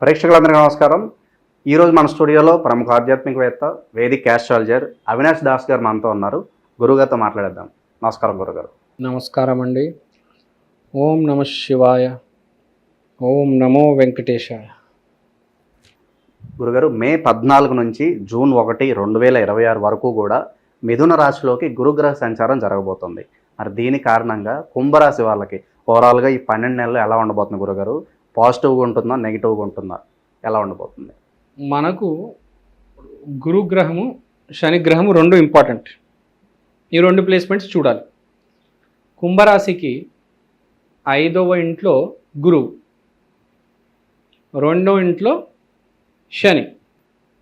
ప్రేక్షకులందరికీ నమస్కారం. ఈరోజు మన స్టూడియోలో ప్రముఖ ఆధ్యాత్మికవేత్త వేదిక్ క్యాస్ట్రాలజర్ అవినాష్ దాస్ గారు మనతో ఉన్నారు. గురుగారితో మాట్లాడేద్దాం. నమస్కారం గురుగారు నమస్కారం అండి. ఓం నమ శివాయ. ఓం నమో వెంకటేశాయ. గురుగారు మే పద్నాలుగు నుంచి జూన్ ఒకటి రెండు వేల ఇరవై ఆరు వరకు కూడా మిథున రాశిలోకి గురుగ్రహ సంచారం జరగబోతుంది. మరి దీని కారణంగా కుంభరాశి వాళ్ళకి ఓవరాల్గా ఈ పన్నెండు నెలలు ఎలా ఉండబోతుంది గురుగారు పాజిటివ్గా ఉంటుందా నెగిటివ్గా ఉంటుందా? ఎలా ఉండబోతుంది? మనకు గురుగ్రహము శనిగ్రహము రెండు ఇంపార్టెంట్. ఈ రెండు ప్లేస్మెంట్స్ చూడాలి. కుంభరాశికి ఐదవ ఇంట్లో గురువు రెండవ ఇంట్లో శని.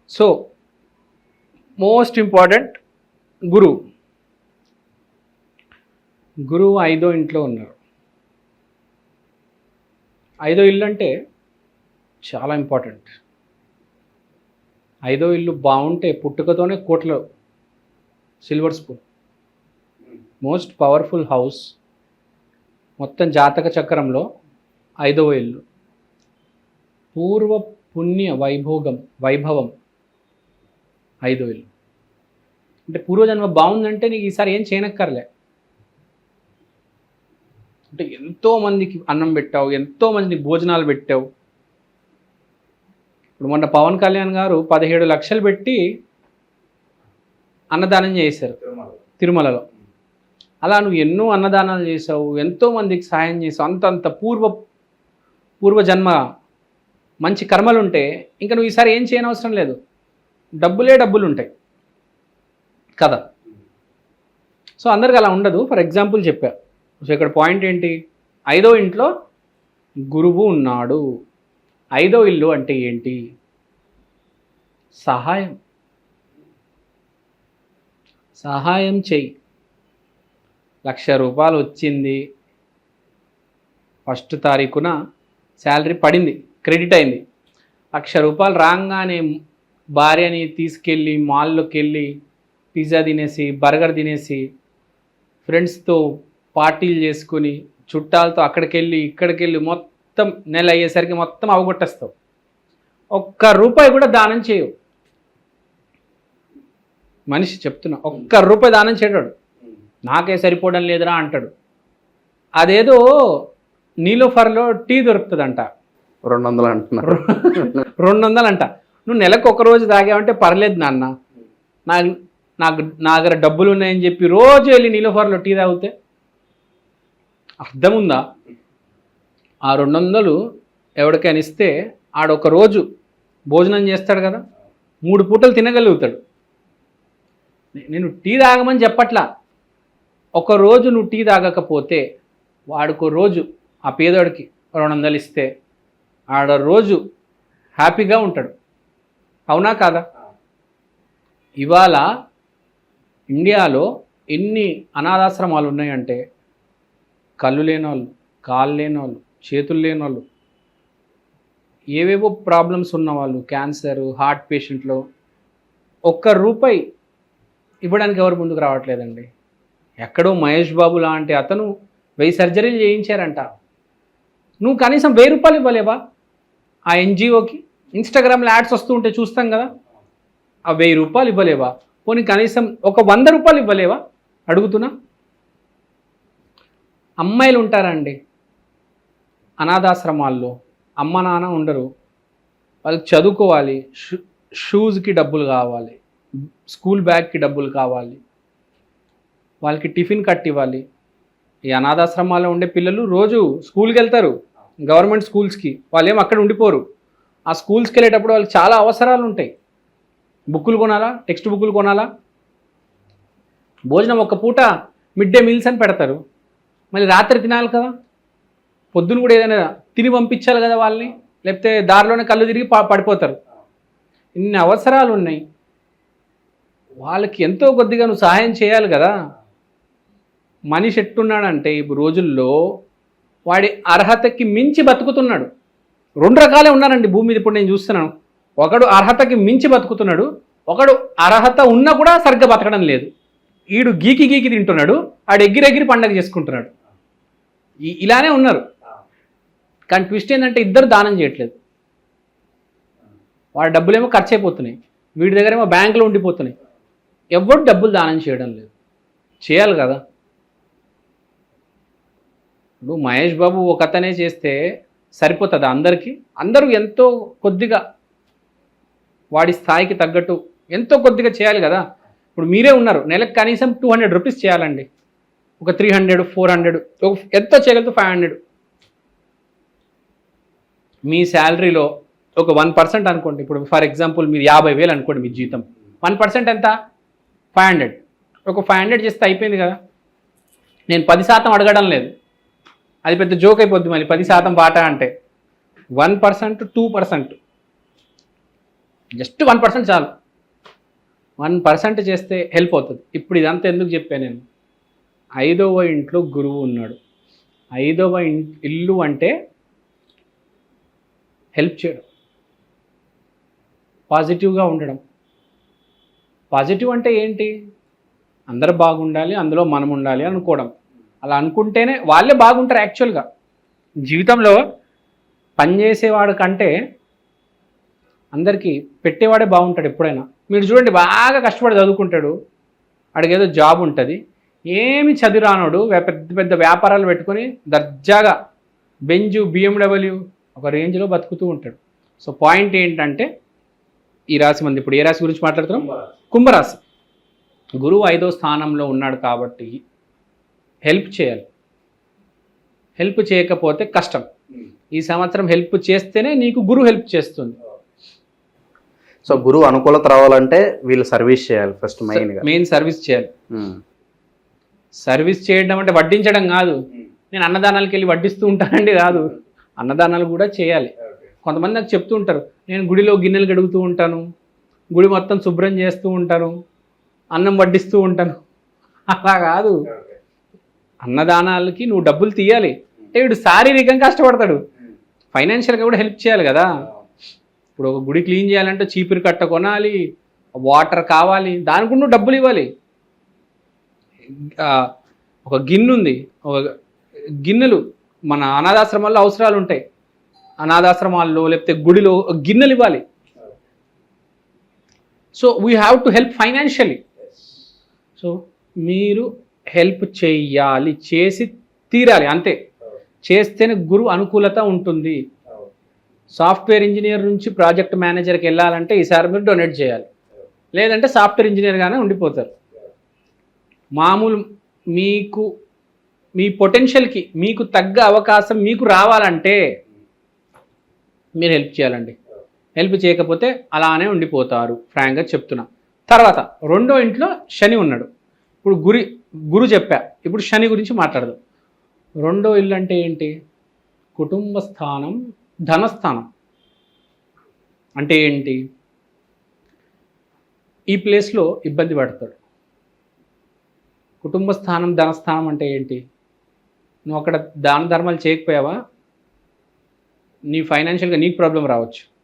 సో మోస్ట్ ఇంపార్టెంట్ గురువు. గురువు ఐదో ఇంట్లో ఉన్నారు. ఐదో ఇల్లు అంటే చాలా ఇంపార్టెంట్. ఐదో ఇల్లు బాగుంటే పుట్టుకతోనే కోట్లు silver spoon. Most powerful house మొత్తం జాతక చక్రంలో ఐదవ ఇల్లు. పూర్వ పుణ్య వైభోగం వైభవం ఐదో ఇల్లు. అంటే పూర్వజన్మ బాగుందంటే నీకు ఈసారి ఏం చేయనక్కర్లే. ఎంతోమందికి అన్నం పెట్టావు ఎంతోమందికి భోజనాలు పెట్టావు. ఇప్పుడు మొన్న పవన్ కళ్యాణ్ గారు పదిహేడు లక్షలు పెట్టి అన్నదానం చేశారు. తిరుమలలో. అలా నువ్వు ఎన్నో అన్నదానాలు చేసావు ఎంతోమందికి సహాయం సాయం చేసావు అంత అంత పూర్వ పూర్వజన్మ మంచి కర్మలు ఉంటే ఇంకా నువ్వు ఈసారి ఏం చేయనవసరం లేదు. డబ్బులే డబ్బులు ఉంటాయి కదా? సో అందరికి అలా ఉండదు. ఫర్ ఎగ్జాంపుల్ చెప్పా. సో ఇక్కడ పాయింట్ ఏంటి? ఐదో ఇంట్లో గురువు ఉన్నాడు. ఐదో ఇల్లు అంటే ఏంటి? సహాయం. సహాయం చెయ్యి. లక్ష రూపాయలు వచ్చింది. ఫస్ట్ తారీఖున శాలరీ పడింది. క్రెడిట్ అయింది. లక్ష రూపాయలు రాగానే భార్యని తీసుకెళ్ళి మాల్లోకి వెళ్ళి పిజ్జా తినేసి బర్గర్ తినేసి ఫ్రెండ్స్తో పార్టీలు చేసుకుని చుట్టాలతో అక్కడికి వెళ్ళి ఇక్కడికి వెళ్ళి మొత్తం నెల అయ్యేసరికి మొత్తం అవగొట్టేస్తావు. ఒక్క రూపాయి కూడా దానం చేయవు. మనిషి చెప్తున్నా ఒక్క రూపాయి దానం చేయడాడు నాకే సరిపోవడం లేదురా అంటాడు. అదేదో నీలోఫర్లో టీ దొరుకుతుందంట. రెండు వందలు అంటున్నారు రెండు వందలు అంట నువ్వు నెలకు ఒక రోజు తాగావంటే పర్లేదు నాన్న. నాకు నా దగ్గర డబ్బులు ఉన్నాయని చెప్పి రోజు వెళ్ళి నీలోఫర్లో టీ తాగితే అర్థం ఉందా ఆ రెండు వందలు ఎవరికైనా ఇస్తే ఆడొక రోజు భోజనం చేస్తాడు కదా మూడు పూటలు తినగలుగుతాడు. నేను టీ తాగమని చెప్పట్లా. ఒక రోజు నువ్వు టీ తాగకపోతే వాడికో రోజు ఆ పేదోడికి రెండు వందలు ఇస్తే ఆడ రోజు హ్యాపీగా ఉంటాడు. అవునా కాదా? ఇవాళ ఇండియాలో ఎన్ని అనాథాశ్రమాలు ఉన్నాయంటే కళ్ళు లేని వాళ్ళు కాళ్ళు లేని వాళ్ళు చేతులు లేని వాళ్ళు ఏవేవో ప్రాబ్లమ్స్ ఉన్నవాళ్ళు క్యాన్సర్ హార్ట్ పేషెంట్లో ఒక్క రూపాయి ఇవ్వడానికి ఎవరు ముందుకు రావట్లేదండి. ఎక్కడో మహేష్ బాబు లాంటి అతను వెయ్యి సర్జరీలు చేయించారంట. నువ్వు కనీసం వెయ్యి రూపాయలు ఇవ్వలేవా? ఆ ఎన్జిఓకి ఇన్స్టాగ్రామ్లో యాడ్స్ వస్తూ ఉంటే చూస్తాం కదా. ఆ వెయ్యి రూపాయలు ఇవ్వలేవా? పోనీ కనీసం ఒక వంద రూపాయలు ఇవ్వలేవా? అడుగుతున్నా. అమ్మాయిలు ఉంటారండి. అనాథాశ్రమాల్లో అమ్మ నాన్న ఉండరు. వాళ్ళు చదువుకోవాలి. షూ షూస్కి డబ్బులు కావాలి. స్కూల్ బ్యాగ్కి డబ్బులు కావాలి. వాళ్ళకి టిఫిన్ కట్టివ్వాలి. ఈ అనాథాశ్రమాల్లో ఉండే పిల్లలు రోజు స్కూల్కి వెళ్తారు. గవర్నమెంట్ స్కూల్స్కి వాళ్ళు ఏం అక్కడ ఉండిపోరు. ఆ స్కూల్స్కి వెళ్ళేటప్పుడు వాళ్ళకి చాలా అవసరాలు ఉంటాయి. బుక్కులు కొనాలా? టెక్స్ట్ బుక్కులు కొనాలా? భోజనం ఒక పూట మిడ్ డే మీల్స్ అని పెడతారు. మళ్ళీ రాత్రి తినాలి కదా. పొద్దున కూడా ఏదైనా తిని పంపించాలి కదా వాళ్ళని. లేకపోతే దారిలోనే కళ్ళు తిరిగి ప- పడిపోతారు. ఇన్ని అవసరాలు ఉన్నాయి. వాళ్ళకి ఎంతో కొద్దిగా నువ్వు సహాయం చేయాలి కదా. మనిషి ఎట్టున్నాడంటే ఈ రోజుల్లో వాడి అర్హతకి మించి బతుకుతున్నాడు. రెండు రకాలే ఉన్నారండి భూమి మీద ఇప్పుడు నేను చూస్తున్నాను. ఒకడు అర్హతకి మించి బతుకుతున్నాడు. ఒకడు అర్హత ఉన్నా కూడా సరిగ్గా బతకడం లేదు. ఈడు గీకి గీకి తింటున్నాడు. ఆడు ఎగిరెగిరి పండగ చేసుకుంటున్నాడు. ఇలానే ఉన్నారు. కానీ ట్విస్ట్ ఏంటంటే ఇద్దరు దానం చేయట్లేదు. వాడి డబ్బులేమో ఖర్చు అయిపోతున్నాయి. వీడి దగ్గర ఏమో బ్యాంకులో ఉండిపోతున్నాయి. ఎవరు డబ్బులు దానం చేయడం లేదు. చేయాలి కదా. ఇప్పుడు మహేష్ బాబు ఒక అతనే చేస్తే సరిపోతుంది అందరికీ. అందరూ ఎంతో కొద్దిగా వాడి స్థాయికి తగ్గట్టు ఎంతో కొద్దిగా చేయాలి కదా. ఇప్పుడు మీరే ఉన్నారు. నెలకు కనీసం టూ హండ్రెడ్ రూపీస్ చేయాలండి. ఒక త్రీ హండ్రెడ్ ఫోర్ హండ్రెడ్ ఒక ఎంత చేయగలదు ఫైవ్ హండ్రెడ్ మీ శాలరీలో ఒక వన్ పర్సెంట్ అనుకోండి. ఇప్పుడు ఫర్ ఎగ్జాంపుల్ మీరు యాభై వేలు అనుకోండి మీ జీతం. వన్ పర్సెంట్ ఎంత? ఫైవ్ హండ్రెడ్ ఒక ఫైవ్ హండ్రెడ్ చేస్తే అయిపోయింది కదా. నేను పది శాతం అడగడం లేదు. అది పెద్ద జోక్ అయిపోద్ది మళ్ళీ. పది శాతం బాట అంటే one percent two percent just one percent చాలు. వన్ పర్సెంట్ చేస్తే హెల్ప్ అవుతుంది. ఇప్పుడు ఇదంతా ఎందుకు చెప్పాను నేను? ఐదవ ఇంట్లో గురువు ఉన్నాడు. ఐదవ ఇన్- ఇల్లు అంటే హెల్ప్ చేయడం. పాజిటివ్గా ఉండడం. పాజిటివ్ అంటే ఏంటి? అందరూ బాగుండాలి అందులో మనం ఉండాలి అనుకోవడం. అలా అనుకుంటేనే వాళ్ళే బాగుంటారు యాక్చువల్గా. జీవితంలో పనిచేసేవాడు కంటే అందరికీ పెట్టేవాడే బాగుంటాడు ఎప్పుడైనా. మీరు చూడండి బాగా కష్టపడి చదువుకుంటాడు. అడిగేదో జాబ్ ఉంటుంది. ఏమి చదివిరానోడు వే- పెద్ద పెద్ద వ్యాపారాలు పెట్టుకొని దర్జాగా బెంజు బిఎండబ్ల్యూ ఒక రేంజ్లో బతుకుతూ ఉంటాడు. సో పాయింట్ ఏంటంటే ఈ రాశి మంది ఇప్పుడు ఏ రాశి గురించి మాట్లాడుతున్నాం? కుంభరాశి. గురువు ఐదో స్థానంలో ఉన్నాడు కాబట్టి హెల్ప్ చేయాలి. హెల్ప్ చేయకపోతే కష్టం. ఈ సంవత్సరం హెల్ప్ చేస్తేనే నీకు గురువు హెల్ప్ చేస్తుంది. సో గురువు అనుకూలత రావాలంటే వీళ్ళు సర్వీస్ చేయాలి ఫస్ట్ మెయిన్గా. మెయిన్ సర్వీస్ చేయాలి. సర్వీస్ చేయడం అంటే వడ్డించడం కాదు. నేను అన్నదానాలకు వెళ్ళి వడ్డిస్తూ ఉంటానండి కాదు. అన్నదానాలు కూడా చేయాలి. కొంతమంది నాకు చెప్తూ ఉంటారు నేను గుడిలో గిన్నెలు గడుగుతూ ఉంటాను గుడి మొత్తం శుభ్రం చేస్తూ ఉంటాను అన్నం వడ్డిస్తూ ఉంటాను. అలా కాదు. అన్నదానాలకి నువ్వు డబ్బులు తీయాలి. అంటే వీడు శారీరకంగా కష్టపడతాడు. ఫైనాన్షియల్గా కూడా హెల్ప్ చేయాలి కదా. ఇప్పుడు ఒక గుడి క్లీన్ చేయాలంటే చీపురు కట్ట కొనాలి వాటర్ కావాలి దానికి నువ్వు డబ్బులు ఇవ్వాలి. ఒక గిన్నె ఉంది ఒక గిన్నెలు మన అనాథాశ్రమాల్లో అవసరాలు ఉంటాయి అనాథాశ్రమాల్లో లేకపోతే గుడిలో గిన్నెలు ఇవ్వాలి so we have to help financially so మీరు హెల్ప్ చేయాలి చేసి తీరాలి అంతే. చేస్తేనే గురువు అనుకూలత ఉంటుంది. సాఫ్ట్వేర్ ఇంజనీర్ నుంచి ప్రాజెక్ట్ మేనేజర్కి వెళ్ళాలంటే ఈసారి మీరు డొనేట్ చేయాలి. లేదంటే సాఫ్ట్వేర్ ఇంజనీర్గానే ఉండిపోతారు. మామూలు మీకు మీ పొటెన్షియల్కి మీకు తగ్గ అవకాశం మీకు రావాలంటే మీరు హెల్ప్ చేయాలండి. హెల్ప్ చేయకపోతే అలానే ఉండిపోతారు. ఫ్రాంక్గా చెప్తున్నా. తర్వాత రెండో ఇంట్లో శని ఉన్నాడు. ఇప్పుడు గురి గురు చెప్పా. ఇప్పుడు శని గురించి మాట్లాడదు. రెండో ఇల్లు అంటే ఏంటి? కుటుంబ స్థానం ధనస్థానం. అంటే ఏంటి? ఈ ప్లేస్లో ఇబ్బంది పడతాడు. కుటుంబ స్థానం ధనస్థానం అంటే ఏంటి? నువ్వు అక్కడ దాన ధర్మాలు చేయకపోయావా? నీ ఫైనాన్షియల్గా నీకు ప్రాబ్లం రావచ్చు.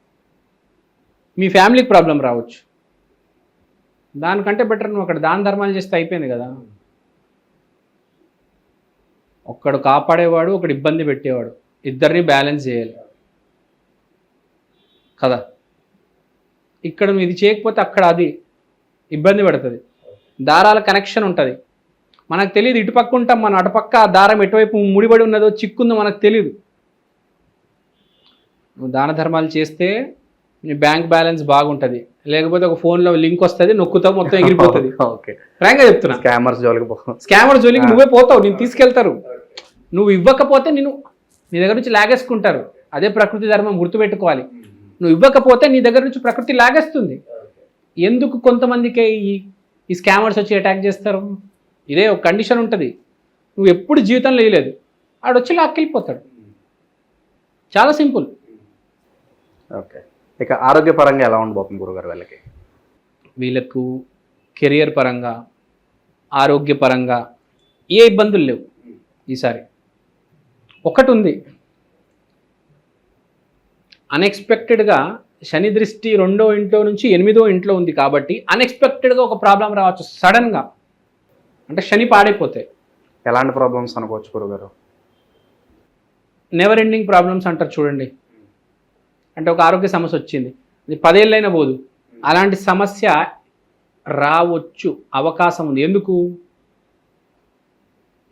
మీ ఫ్యామిలీకి ప్రాబ్లం రావచ్చు. దానికంటే బెటర్ నువ్వు అక్కడ దాన ధర్మాలు చేస్తే అయిపోయింది కదా. ఒక్కడు కాపాడేవాడు ఒకడు ఇబ్బంది పెట్టేవాడు. ఇద్దరిని బ్యాలెన్స్ చేయాలి. కదా? ఇక్కడ నువ్వు ఇది చేయకపోతే అక్కడ అది ఇబ్బంది పడుతుంది. దారాల కనెక్షన్ ఉంటుంది. మనకు తెలియదు ఇటుపక్క ఉంటాం మనం అటుపక్క దారం ఎటువైపు ముడిపడి ఉన్నదో చిక్కుందో మనకు తెలియదు. నువ్వు దాన ధర్మాలు చేస్తే నీ బ్యాంక్ బ్యాలెన్స్ బాగుంటుంది. లేకపోతే ఒక ఫోన్లో లింక్ వస్తుంది నొక్కుతావు మొత్తం ఎగిరిపోతుంది. ఓకే. ఫ్రాంక్గా చెప్తున్నా. స్కామర్స్ జోలికి పో. స్కామర్ జోలికి నువ్వే పోతావు నేను తీసుకెళ్తారు. నువ్వు ఇవ్వకపోతే నేను నీ దగ్గర నుంచి లాగేసుకుంటారు. అదే ప్రకృతి ధర్మం గుర్తుపెట్టుకోవాలి. నువ్వు ఇవ్వకపోతే నీ దగ్గర నుంచి ప్రకృతి లాగేస్తుంది. ఎందుకు కొంతమందికే ఈ ఈ స్కామర్స్ వచ్చి అటాక్ చేస్తారు? ఇదే ఒక కండిషన్ ఉంటుంది. నువ్వు ఎప్పుడు జీవితంలో వేయలేదు. ఆడొచ్చి లాక్కెళ్ళిపోతాడు. చాలా సింపుల్. ఓకే. ఇక ఆరోగ్యపరంగా ఎలా ఉండబోతుంది గురుగారు వీళ్ళకి? వీళ్ళకు కెరియర్ పరంగా ఆరోగ్యపరంగా ఏ ఇబ్బందులు లేవు ఈసారి. ఒకటి ఉంది అన్ఎక్స్పెక్టెడ్గా శని దృష్టి రెండో ఇంట్లో నుంచి ఎనిమిదో ఇంట్లో ఉంది కాబట్టి అన్ఎక్స్పెక్టెడ్గా ఒక ప్రాబ్లం రావచ్చు. సడన్గా అంటే శని పాడైపోతే ఎలాంటి ప్రాబ్లమ్స్ అనుకోవచ్చు గురుగారు? నెవర్ ఎండింగ్ ప్రాబ్లమ్స్ అంటారు చూడండి. అంటే ఒక ఆరోగ్య సమస్య వచ్చింది. అది పదేళ్ళైనా పోదు. అలాంటి సమస్య రావచ్చు అవకాశం ఉంది. ఎందుకు?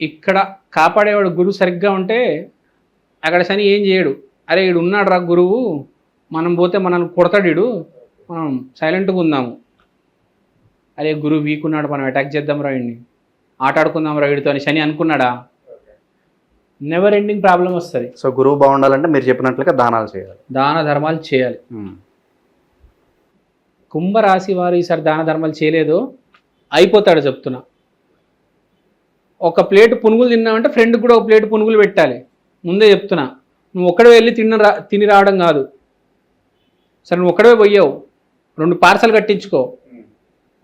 ఇక్కడ కాపాడేవాడు గురువు సరిగ్గా ఉంటే అక్కడ శని ఏం చేయడు. అరే ఈడు ఉన్నాడు రా గురువు. మనం పోతే మనల్ని కొడతాడు మనం సైలెంట్గా ఉందాము. అరే గురువు వీక్ ఉన్నాడు మనం అటాక్ చేద్దాం రా ఆట ఆడుకుందాం రా వీడితో అని శని అనుకున్నాడా? నెవర్ ఎండింగ్ ప్రాబ్లం వస్తుంది. సో గురువు బాగుండాలంటే మీరు చెప్పినట్లుగా దానాలు చేయాలి. దాన ధర్మాలు చేయాలి. ఉమ్. కుంభరాశి వారు ఈసారి దాన ధర్మాలు చేయలేదు. అయిపోతాడు చెప్తున్నా. ఒక ప్లేట్ పునుగులు తిన్నామంటే ఫ్రెండ్కి కూడా ఒక ప్లేట్ పునుగులు పెట్టాలి. ముందే చెప్తున్నా. నువ్వు ఒక్కడే వెళ్ళి తిన్న రా తిని రావడం కాదు. సరే నువ్వు ఒక్కడే పోయావు రెండు పార్సల్ కట్టించుకో.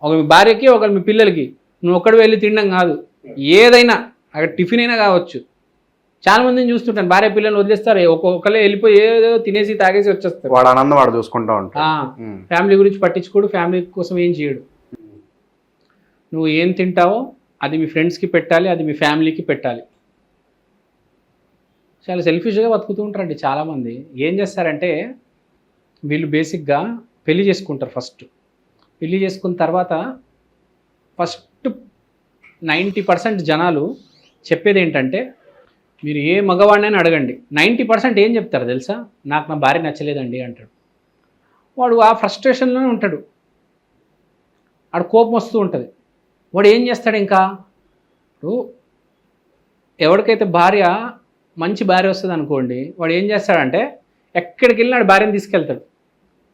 ఒక మీ భార్యకి ఒక మీ పిల్లలకి. నువ్వు ఒక్కడే వెళ్ళి తినడం కాదు. ఏదైనా అక్కడ టిఫిన్ అయినా కావచ్చు. చాలా మందిని చూస్తుంటాను. భార్య పిల్లల్ని వదిలేస్తారు. ఒక్కొక్కరే వెళ్ళిపోయి ఏదో తినేసి తాగేసి వచ్చేస్తారు. వాడు ఆనందం వాడు చూసుకుంటూ ఉంటాడు. ఫ్యామిలీ గురించి పట్టించుకోడు. ఫ్యామిలీ కోసం ఏం చేయడు. నువ్వు ఏం తింటావో అది మీ ఫ్రెండ్స్కి పెట్టాలి అది మీ ఫ్యామిలీకి పెట్టాలి. చాలా సెల్ఫిష్గా బతుకుతూ ఉంటారండి చాలామంది. ఏం చేస్తారంటే వీళ్ళు బేసిక్గా పెళ్ళి చేసుకుంటారు ఫస్ట్. పెళ్ళి చేసుకున్న తర్వాత ఫస్ట్ నైంటీ పర్సెంట్ జనాలు చెప్పేది ఏంటంటే మీరు ఏ మగవాడినైనా అడగండి. నైంటీ పర్సెంట్ ఏం చెప్తారు తెలుసా? నాకు నా భార్య నచ్చలేదండి అంటాడు. వాడు ఆ ఫ్రస్ట్రేషన్లోనే ఉంటాడు. ఆడు కోపం వస్తూ ఉంటుంది. వాడు ఏం చేస్తాడు ఇంకా? ఇప్పుడు ఎవరికైతే భార్య మంచి భార్య వస్తుంది అనుకోండి వాడు ఏం చేస్తాడంటే ఎక్కడికి వెళ్ళినాడు వాడు భార్యను తీసుకెళ్తాడు.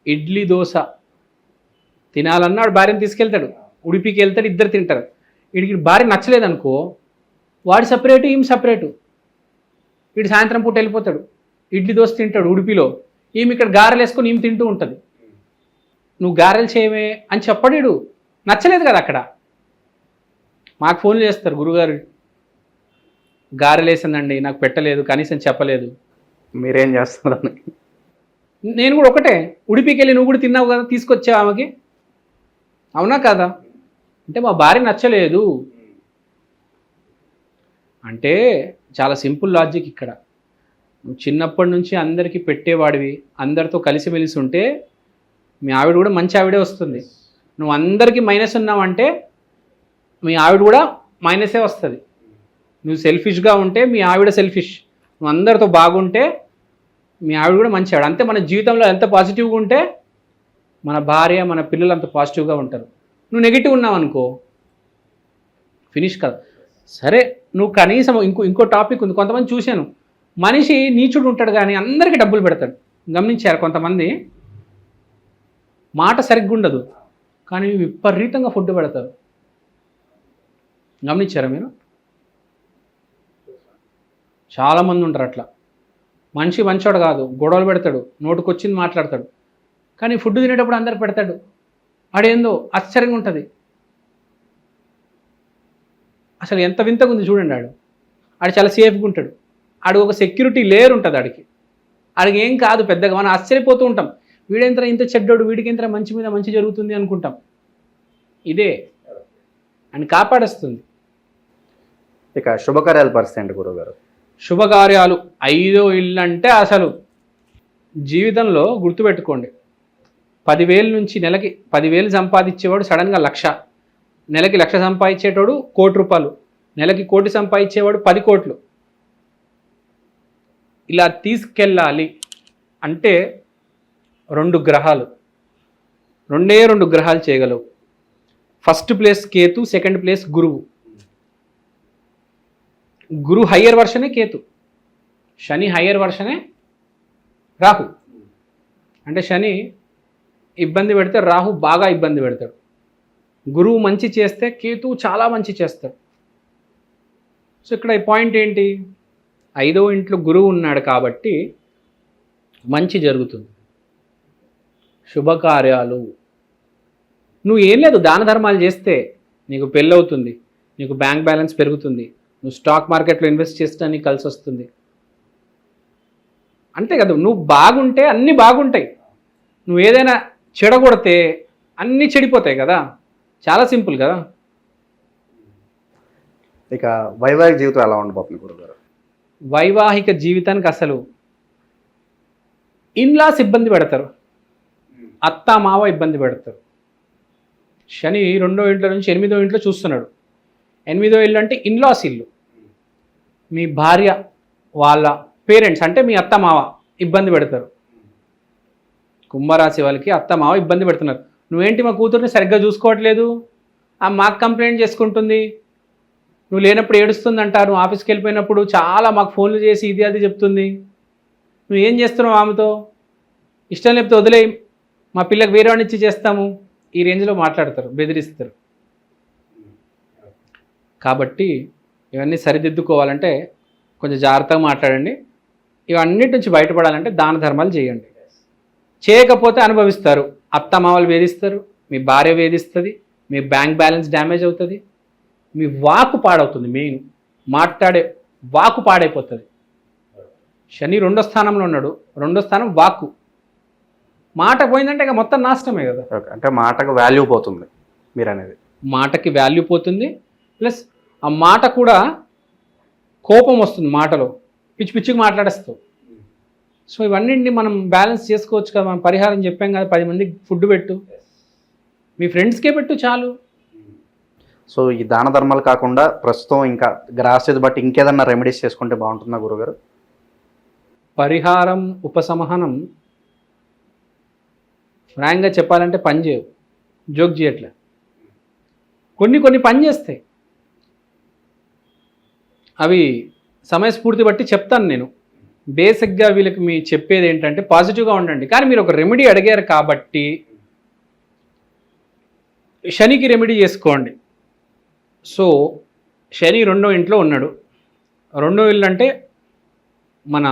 ఇడ్లీ దోశ తినాలన్నా వాడు భార్యను తీసుకెళ్తాడు. ఉడిపికి వెళ్తాడు ఇద్దరు తింటారు. వీడికి భార్య నచ్చలేదు అనుకో వాడు సపరేటు ఈమె సపరేటు వీడు సాయంత్రం పూట వెళ్ళిపోతాడు. ఇడ్లీ దోశ తింటాడు ఉడిపిలో. ఈమె ఇక్కడ గారెలు వేసుకొని ఈమె తింటూ ఉంటుంది. నువ్వు గారెలు చేయవే అని చెప్పడీడు నచ్చలేదు కదా అక్కడ. మాకు ఫోన్లు చేస్తారు గురుగారు. గారెలు వేసిందండి నాకు పెట్టలేదు కనీసం చెప్పలేదు. మీరేం చేస్తారని నేను కూడా ఒకటే ఉడిపికి వెళ్ళి నువ్వు కూడా తిన్నావు కదా తీసుకొచ్చావు ఆమెకి. అవునా కదా? అంటే మా భార్య నచ్చలేదు. అంటే చాలా సింపుల్ లాజిక్ ఇక్కడ. నువ్వు చిన్నప్పటి నుంచి అందరికీ పెట్టేవాడివి. అందరితో కలిసిమెలిసి ఉంటే మీ ఆవిడ కూడా మంచి ఆవిడే వస్తుంది. నువ్వు అందరికీ మైనస్ ఉన్నావంటే మీ ఆవిడ కూడా మైనసే వస్తుంది. నువ్వు సెల్ఫిష్గా ఉంటే మీ ఆవిడ సెల్ఫిష్. నువ్వు అందరితో బాగుంటే మీ ఆవిడ కూడా మంచి ఆవిడ అంతే మన జీవితంలో ఎంత పాజిటివ్గా ఉంటే మన భార్య మన పిల్లలు అంత పాజిటివ్గా ఉంటారు. నువ్వు నెగిటివ్ ఉన్నావు అనుకో. ఫినిష్ కదా. సరే నువ్వు కనీసం ఇంకో ఇంకో టాపిక్ ఉంది. కొంతమంది చూశాను. మనిషి నీచుడు ఉంటాడు కానీ అందరికీ డబ్బులు పెడతాడు. గమనించారు కొంతమంది? మాట సరిగ్గా ఉండదు. కానీ విపరీతంగా ఫుడ్ పెడతారు. గమనించారా మీరు? చాలామంది ఉంటారు అట్లా. మనిషి మంచోడు కాదు. గొడవలు పెడతాడు. నోటుకొచ్చింది మాట్లాడతాడు. కానీ ఫుడ్ తినేటప్పుడు అందరు పెడతాడు. ఆడేందో ఆశ్చర్యంగా ఉంటుంది. అసలు ఎంత వింతగా ఉంది చూడండి ఆడు. ఆడు చాలా సేఫ్గా ఉంటాడు. ఆడు ఒక సెక్యూరిటీ లేయర్ ఉంటుంది ఆడికి. ఆడికి ఏం కాదు పెద్దగా మనం ఆశ్చర్యపోతూ ఉంటాం. వీడెంత ఇంత చెడ్డోడు వీడికి ఎంత మంచి మీద మంచి జరుగుతుంది అనుకుంటాం. ఇదే. అని కాపాడేస్తుంది. ఇక శుభకార్యాల పరిస్థితి ఏంటి గురువుగారు. శుభకార్యాలు ఐదో ఇల్లు అంటే అసలు జీవితంలో గుర్తుపెట్టుకోండి. పదివేల నుంచి నెలకి పదివేలు సంపాదించేవాడు సడన్గా లక్ష. నెలకి లక్ష సంపాదించేటోడు కోటి రూపాయలు. నెలకి కోటి సంపాదించేవాడు పది కోట్లు. ఇలా తీసుకెళ్ళాలి అంటే రెండు గ్రహాలు. రెండే రెండు గ్రహాలు చేయగలవు. First place Ketu second place గురువు. గురు హయ్యర్ వర్షనే కేతు. శని హయ్యర్ వర్షనే రాహు. అంటే శని ఇబ్బంది పెడితే రాహు బాగా ఇబ్బంది పెడతాడు. గురువు మంచి చేస్తే కేతు చాలా మంచి చేస్తాడు. సో ఇక్కడ ఈ పాయింట్ ఏంటి? ఐదో ఇంట్లో గురువు ఉన్నాడు కాబట్టి మంచి జరుగుతుంది. శుభకార్యాలు. నువ్వు ఏం లేదు దాన ధర్మాలు చేస్తే నీకు పెళ్ళవుతుంది నీకు బ్యాంక్ బ్యాలెన్స్ పెరుగుతుంది నువ్వు స్టాక్ మార్కెట్లో ఇన్వెస్ట్ చేస్తే నీకు కలిసి వస్తుంది. అంతే కదా నువ్వు బాగుంటే అన్నీ బాగుంటాయి. నువ్వు ఏదైనా చెడగొడితే అన్నీ చెడిపోతాయి కదా? చాలా సింపుల్ కదా? ఇక వైవాహిక జీవితం ఎలా ఉండబోతుంది గురుగారు? వైవాహిక జీవితానికి అసలు ఇన్లాస్ ఇబ్బంది పెడతారు. అత్త మావ ఇబ్బంది పెడతారు. శని రెండో ఇంట్లో నుంచి ఎనిమిదో ఇంట్లో చూస్తున్నాడు. ఎనిమిదో ఇల్లు అంటే ఇన్లాస్ ఇల్లు. మీ భార్య వాళ్ళ పేరెంట్స్ అంటే మీ అత్త మావ ఇబ్బంది పెడతారు. కుంభరాశి వాళ్ళకి అత్త మావ ఇబ్బంది పెడుతున్నారు. నువ్వేంటి మా కూతుర్ని సరిగ్గా చూసుకోవట్లేదు? ఆ మాకు కంప్లైంట్ చేసుకుంటుంది. నువ్వు లేనప్పుడు ఏడుస్తుంది అంటారు నువ్వు ఆఫీస్కి వెళ్ళిపోయినప్పుడు చాలా మాకు ఫోన్లు చేసి ఇది అది చెప్తుంది. నువ్వు ఏం చేస్తున్నావు ఆమెతో? ఇష్టం లేకపోతే వదిలే మా పిల్లకి వేరే ఇచ్చి చేస్తాము. ఈ రేంజ్లో మాట్లాడతారు బెదిరిస్తారు. కాబట్టి ఇవన్నీ సరిదిద్దుకోవాలంటే కొంచెం జాగ్రత్తగా మాట్లాడండి. ఇవన్నిటి నుంచి బయటపడాలంటే దాన ధర్మాలు చేయండి. చేయకపోతే అనుభవిస్తారు. అత్త మామలు వేధిస్తారు మీ భార్య వేధిస్తుంది మీ బ్యాంక్ బ్యాలెన్స్ డ్యామేజ్ అవుతుంది మీ వాకు పాడవుతుంది మెయిన్. మాట్లాడే వాకు పాడైపోతుంది. శని రెండో స్థానంలో ఉన్నాడు రెండో స్థానం వాక్కు మాట పోయిందంటే ఇక మొత్తం నాశనమే కదా. అంటే మాటకు వాల్యూ పోతుంది మీరు అనేది మాటకి వాల్యూ పోతుంది ప్లస్ ఆ మాట కూడా కోపం వస్తుంది మాటలో. పిచ్చి పిచ్చిగా మాట్లాడేస్తావు. సో ఇవన్నింటిని మనం బ్యాలెన్స్ చేసుకోవచ్చు కదా మనం పరిహారం చెప్పాం కదా పది మందికి ఫుడ్ పెట్టు. మీ ఫ్రెండ్స్కే పెట్టు చాలు. సో ఈ దాన ధర్మాలు కాకుండా ప్రస్తుతం ఇంకా గ్రాస్థితి బట్టి ఇంకేదన్నా రెమెడీస్ చేసుకుంటే బాగుంటుందా గురుగారు? పరిహారం ఉపసంహనం ఫ్రాంక్గా చెప్పాలంటే పని చేయవు. జోక్ చేయట్లే. కొన్ని కొన్ని పని చేస్తాయి. అవి సమయస్ఫూర్తి బట్టి చెప్తాను నేను. బేసిక్గా వీళ్ళకి మీ చెప్పేది ఏంటంటే పాజిటివ్గా ఉండండి. కానీ మీరు ఒక రెమెడీ అడిగారు కాబట్టి శనికి రెమెడీ చేసుకోండి. సో శని రెండో ఇంట్లో ఉన్నాడు. రెండో ఇల్లు అంటే మన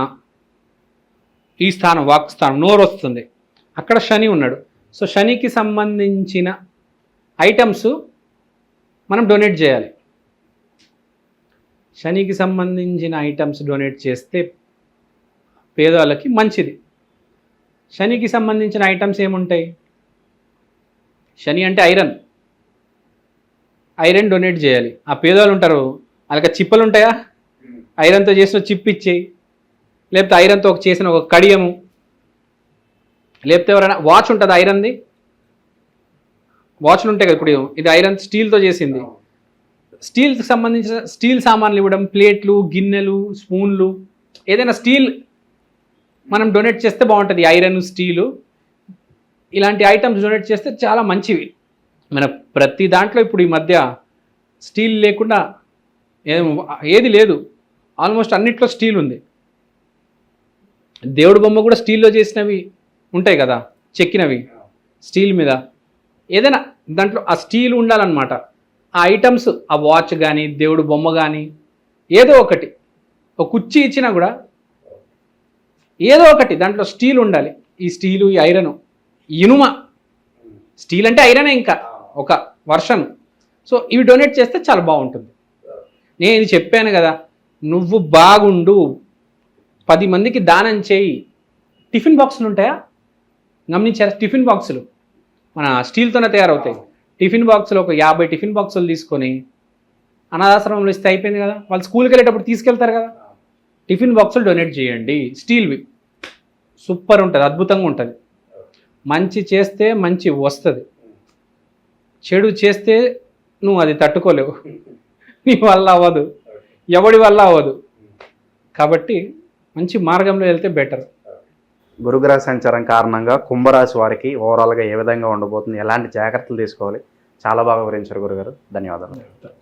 ఈ స్థానం వాక్ స్థానం నోరు వస్తుంది. అక్కడ శని ఉన్నాడు. సో శనికి సంబంధించిన ఐటమ్స్ మనం డొనేట్ చేయాలి. శనికి సంబంధించిన ఐటమ్స్ డొనేట్ చేస్తే పేదవాళ్ళకి మంచిది. శనికి సంబంధించిన ఐటమ్స్ ఏముంటాయి? శని అంటే ఐరన్. ఐరన్ డొనేట్ చేయాలి. ఆ పేదవాళ్ళు ఉంటారు వాళ్ళకి చిప్పలు ఉంటాయా ఐరన్తో చేసిన చిప్ ఇచ్చేయి. లేకపోతే ఐరన్తో ఒక చేసిన ఒక కడియము. లేకపోతే ఎవరైనా వాచ్ ఉంటుంది ఐరన్ది? వాచ్లు ఉంటాయి కదా ఇప్పుడు ఇది ఐరన్ స్టీల్తో చేసింది. స్టీల్కి సంబంధించిన స్టీల్ సామాన్లు ఇవ్వడం ప్లేట్లు గిన్నెలు స్పూన్లు ఏదైనా స్టీల్ మనం డొనేట్ చేస్తే బాగుంటుంది. ఐరన్ స్టీలు ఇలాంటి ఐటమ్స్ డొనేట్ చేస్తే చాలా మంచివి. మన ప్రతి దాంట్లో ఇప్పుడు ఈ మధ్య స్టీల్ లేకుండా ఏది లేదు. ఆల్మోస్ట్ అన్నిట్లో స్టీల్ ఉంది. దేవుడు బొమ్మ కూడా స్టీల్లో చేసినవి ఉంటాయి కదా చెక్కినవి స్టీల్ మీద. ఏదైనా దాంట్లో ఆ స్టీల్ ఉండాలన్నమాట. ఆ ఐటమ్స్ ఆ వాచ్ కానీ దేవుడు బొమ్మ కానీ ఏదో ఒకటి. ఒక కుర్చీ ఇచ్చినా కూడా ఏదో ఒకటి దాంట్లో స్టీల్ ఉండాలి. ఈ స్టీలు ఈ ఐరన్. ఇనుమ. స్టీల్ అంటే ఐరనే ఇంకా ఒక వర్షన్ సో ఇవి డొనేట్ చేస్తే చాలా బాగుంటుంది. నేను ఇది చెప్పాను కదా నువ్వు బాగుండు పది మందికి దానం చేయి. టిఫిన్ బాక్సులు ఉంటాయా? గమనించారా? టిఫిన్ బాక్సులు. మన స్టీల్తోనే తయారవుతాయి. టిఫిన్ బాక్సులు ఒక యాభై టిఫిన్ బాక్సులు తీసుకొని అనాథాశ్రమంలో ఇస్తే అయిపోయింది కదా. వాళ్ళు స్కూల్కి వెళ్ళేటప్పుడు తీసుకెళ్తారు కదా. టిఫిన్ బాక్సులు డొనేట్ చేయండి. స్టీల్వి. సూపర్ ఉంటుంది అద్భుతంగా ఉంటుంది. మంచి చేస్తే మంచి వస్తుంది. చెడు చేస్తే నువ్వు అది తట్టుకోలేవు. నీ వల్ల అవ్వదు. ఎవడి వల్ల అవ్వదు. కాబట్టి మంచి మార్గంలో వెళ్తే బెటర్. గురుగ్రహ సంచారం కారణంగా కుంభరాశి వారికి ఓవరాల్గా ఏ విధంగా ఉండబోతుంది ఎలాంటి జాగ్రత్తలు తీసుకోవాలి చాలా బాగా వివరించారు గురుగారు. ధన్యవాదాలు.